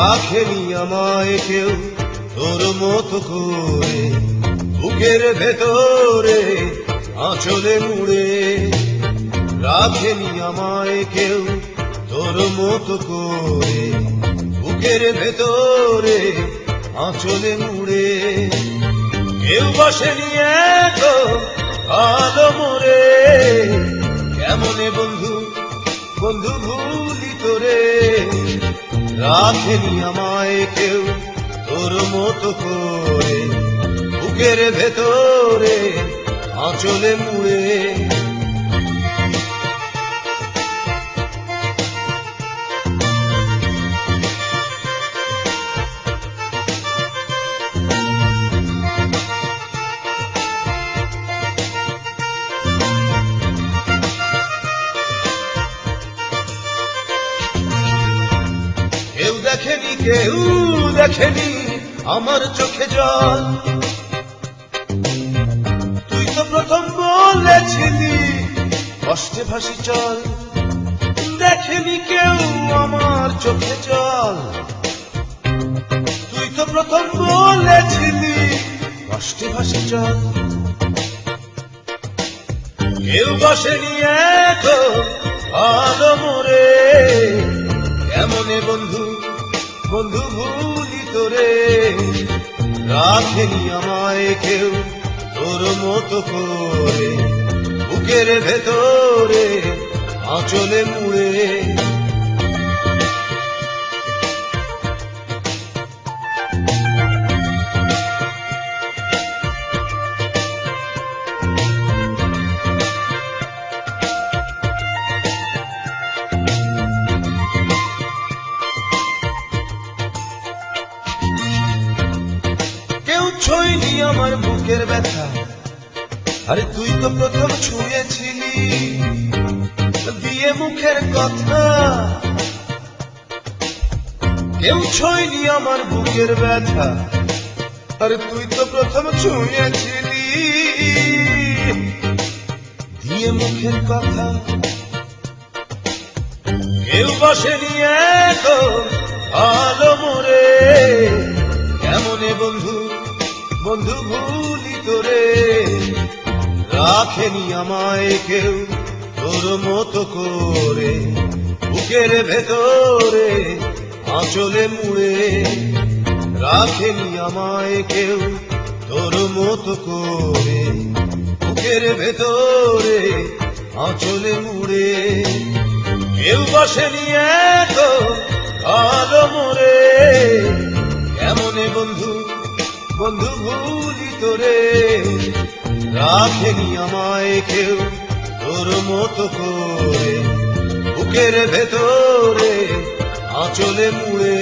রাখেনি আমায় কেউ তোর মতো করে। বুকের ভেতরে, আঁচলে মুড়ে। রাখেনি আমায় কেউ তোর মতো করে। বুকের ভেতরে, আঁচলে মুড়ে। কেউ বসেনি এত ভালো মোরে রাখেনি আমায় কেউ তোর মতো করে বুকের ভেতরে আঁচলে মুড়ে। কেউ দেখেনি আমার চোখে জল। তুই তো প্রথম বলেছিলি, কষ্টে ভাসি চল। দেখেনি কেউ আমার চোখে জল। তুই তো প্রথম বলেছিলি, কষ্টে ভাসি চল। কেউ বসেনি এত ভালো বন্ধু ভুলি তোরে। রাখেনি আমায় কেউ তোর মতো করে। বুকের ভেতরে আঁচলে মুড়ে বুকের ব্যথা। আরে তুই তো প্রথম ছুঁয়েছিলি। দিয়ে মুখের কথা। কেউ ছইনি আমার বুকের ব্যথা। আরে তুই তো প্রথম ছুঁয়েছিলি। দিয়ে মুখের কথা। কেউ বসেনি এত ভালো মোরে কেমনে বন্ধু? বন্ধু, ভুলি তোরে রাখেনি আমায় কেউ তোর মতো করে। বুকের ভেতরে আঁচলে মুড়ে। রাখেনি আমায় কেউ তোর মতো করে। বুকের ভেতরে আঁচলে মুড়ে। কেউ বসেনি এত ভুলি তোরে রাখেনি আমায় কেউ তোর মতো করে। বুকের ভেতরে আঁচলে মুড়ে